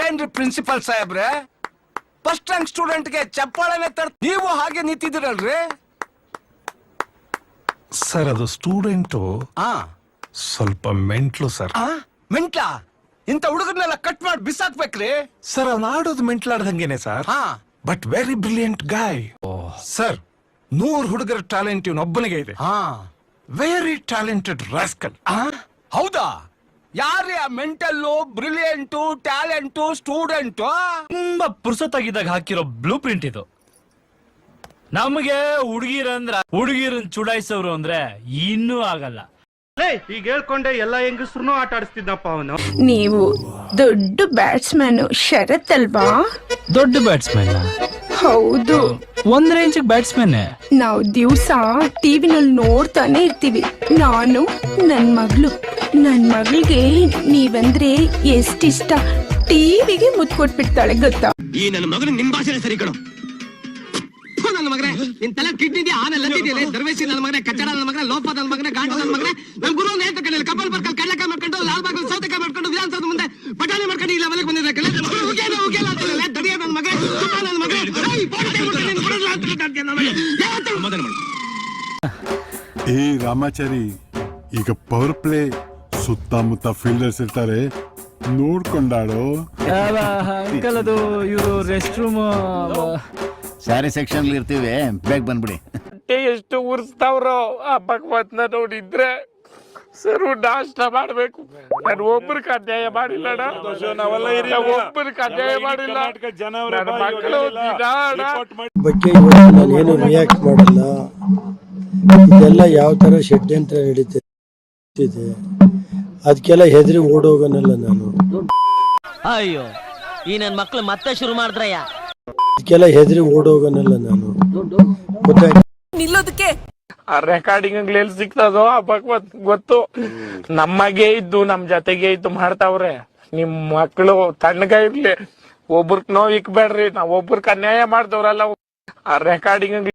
ಏನ್ರಿ ಪ್ರಿನ್ಸಿಪಲ್ ಸಾಹೇಬ್ರೆ? First rank ಸ್ಟೂಡೆಂಟ್ಗೆ ಚಪ್ಪಾಳೆನೆ ತರ ನೀವು ಹಾಗೆ ನಿಂತಿದ್ದೀರಲ್ರಿ? ಸರ್ ಅದು ಸ್ಟೂಡೆಂಟು ಆ. ಸ್ವಲ್ಪ ಮೆಂಟ್ಲು ಸರ್ ಆ? ಮೆಂಟ್ಲಾ? ಇಂಥ ಹುಡುಗರ್ನೆಲ್ಲ ಕಟ್ ಮಾಡಿ ಬಿಸಾಕ್ಬೇಕ್ರಿ? ಸರ್ ಅವ್ನು ಆಡೋದು ಮೆಂಟ್ಲಾಡ್ದಂಗೆನೆ ಸರ್ ಹಾ. But very brilliant guy sir ನೂರು ಹುಡುಗರ ಟ್ಯಾಲೆಂಟ್ ಇವನೊಬ್ಬನಿಗೆ ಇದೆ. ಹಾ. ವೆರಿ ಟ್ಯಾಲೆಂಟೆಡ್ ರಾಸ್ಕಲ್ ಆ? ಹೌದಾ? ಯಾರೇ ಆ ಮೆಂಟಲ್ಲು ಬ್ರಿಲಿಯಂಟು ಟ್ಯಾಲೆಂಟು ಸ್ಟೂಡೆಂಟು? ತುಂಬಾ ಪುರ್ಸೊತ್ತಾಗಿದ್ದಾಗ ಹಾಕಿರೋ ಬ್ಲೂ ಪ್ರಿಂಟ್ ಇದು. ನಮಗೆ ಹುಡುಗಿರಂದ್ರ ಹುಡುಗಿರನ್ ಚುಡಾಯಿಸೋರು ಅಂದ್ರೆ ಇನ್ನೂ ಆಗಲ್ಲ. ಈಗ ಹೇಳ್ಕೊಂಡೆ ಎಲ್ಲ ಹೆಂಗಸ್ರು ಆಟ ಆಡಿಸ್ತಿದ್ದಪ್ಪ ಅವನು. ನೀವು ದೊಡ್ಡ ಬ್ಯಾಟ್ಸ್ಮನ್ ಶರತ್ ಅಲ್ವಾ? ದೊಡ್ಡ ಬ್ಯಾಟ್ಸ್ಮನ್ ಹೌದು. ಒಂದ್ ರೇಂಜ್ ಬ್ಯಾಟ್ಸ್ಮನ್ ನಾವು ದಿವ್ಸ ಟಿವಿನಲ್ಲಿ ನೋಡ್ತಾನೆ ಇರ್ತೀವಿ. ನಾನು ನನ್ ಮಗಳು. ನನ್ ಮಗಳಿಗೆ ನೀವಂದ್ರೆ ಎಷ್ಟಿಷ್ಟ ಟಿವಿಗೆ ಮುತ್ ಕೊಟ್ಬಿಡ್ತಾಳೆ ಗೊತ್ತಾ? ಈ ನನ್ನ ಮಗಳು ನಿನ್ ಭಾಷೆ ಸರಿ ಕಣೋ. ಥು, ನನ್ನ ಮಗನೇ ನಿನ್ ತಲೆ ಕಿಡ್ನಿ ಇದೆಯಾ ಆನೆ ಲದ್ದಿದೆಯಲ್ಲ ದರ್ವೇಶಿ ನನ್ನ ಮಗನೇ ಕಚ್ಚಡ ನನ್ನ ಮಗನೇ ಲೋಪ ನನ್ನ ಮಗನೇ ಗಾಂಡ ನನ್ನ ಮಗನೇ. ನಮ್ಮ ಗುರು ನೇತ ಕಡೆಯಲ್ಲಿ ಕಬ್ಬಲ್ ಬರ್ಕಲ್ ಕಡ್ಲೆಕಾಯಿ ಮಾಡ್ಕೊಂಡು ಲಾಲ್ ಬಾಗಲ್ ಸೌತೆಕಾಯಿ ಮಾಡ್ಕೊಂಡು ವಿಧಾನಸೌಧ ಮುಂದೆ ಪಟಾಣಿ ಮಾಡ್ಕೊಂಡು ಇಲ್ಲ ಮನೆಗೆ ಬಂದಿದ್ದೆ ಮಾಡಿ ಏ ರಾಮಾಚಾರಿ ಈಗ ಪವರ್ ಪ್ಲೇ ಸುತ್ತಮುತ್ತ ಫೀಲ್ಡರ್ಸ್ ಇರ್ತಾರೆ. ನೋಡ್ಕೊಂಡಾಡೋ ಅಂಕಲ್ ಅದು ಇವರು ರೆಸ್ಟ್ ರೂಮ್ ಸ್ಯಾರಿ ಸೆಕ್ಷನ್ ಇರ್ತೀವಿ. ಬೇಗ ಬಂದ್ಬಿಡಿ. ಎಷ್ಟು ಉರ್ಸ್ತಾವ್ರೋ ಆ ಭಗವತ್ನ ನೋಡಿದ್ರೆ. ಸರು ನಾಷ್ಟ ಮಾಡ್ಬೇಕು. ನಾನು ಒಬ್ಬರಿಗೆ ಅನ್ಯಾಯ ಮಾಡಿಲ್ಲ ಒಬ್ಬರಿಗೆ ಅನ್ಯಾಯ ಮಾಡಿಲ್ಲ. ಮಕ್ಕಳು ಬಗ್ಗೆ ಇವತ್ತು ಏನು ರಿಯಾಕ್ಟ್ ಮಾಡಲ್ಲ. ಇದೆಲ್ಲ ಯಾವ ತರ ಷಡ್ಯಂತ್ರ ನಡೀತಿದೆ. ಅದಕ್ಕೆಲ್ಲ ಹೆದರಿ ಓಡೋಗನಲ್ಲ ನಾನು. ಅಯ್ಯೋ ಈ ನನ್ನ ಮಕ್ಳು ಮತ್ತೆ ಶುರು ಮಾಡಿದ್ರಯ್ಯ. ಅದಕ್ಕೆಲ್ಲ ಹೆದರಿ ಓಡೋಗನಲ್ಲ ನಾನು. ಗೊತ್ತಾಯ್ತು? ನಿಲ್ಲೋದಕ್ಕೆ ಆ ರೆಕಾರ್ಡಿಂಗ್ ಸಿಗ್ತದೋ ಆ ಭಗವತ್ ಗೊತ್ತು. ನಮಗೆ ಇದ್ದು, ನಮ್ ಜೊತೆಗೆ ಇದ್ದು ಮಾಡ್ತಾವ್ರೆ. ನಿಮ್ ಮಕ್ಕಳು ತಣ್ಣಗ ಇರ್ಲಿ. ಒಬ್ರಕ್ ನೋವು ಇಕ್ಬೇಡ್ರಿ. ನಾವ್ ಒಬ್ರಕ್ ಅನ್ಯಾಯ ಮಾಡ್ದವ್ರಲ್ಲ. ಆ ರೆಕಾರ್ಡಿಂಗ್